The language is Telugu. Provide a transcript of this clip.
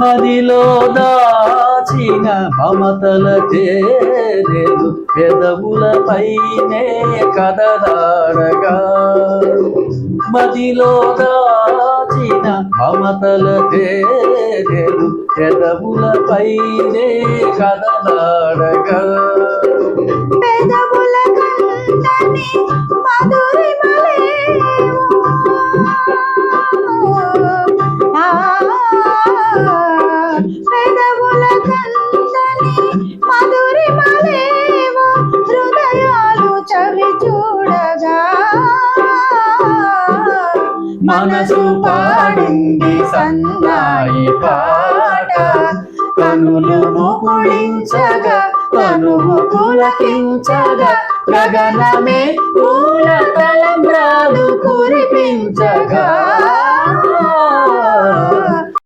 మదిలో దాచిన మమతల తేరెలు పెదవులపైనే కదలాడగా. మదిలో దాచిన మమతల తేరెలు పెదవులపైనే కదలాడగా. మనసు పాడింది సన్నాయి పాట. కనులు ముకుళించగా కనువు పులకించగా గగనమే పూల తలంబ్రాలు కురిపించగా.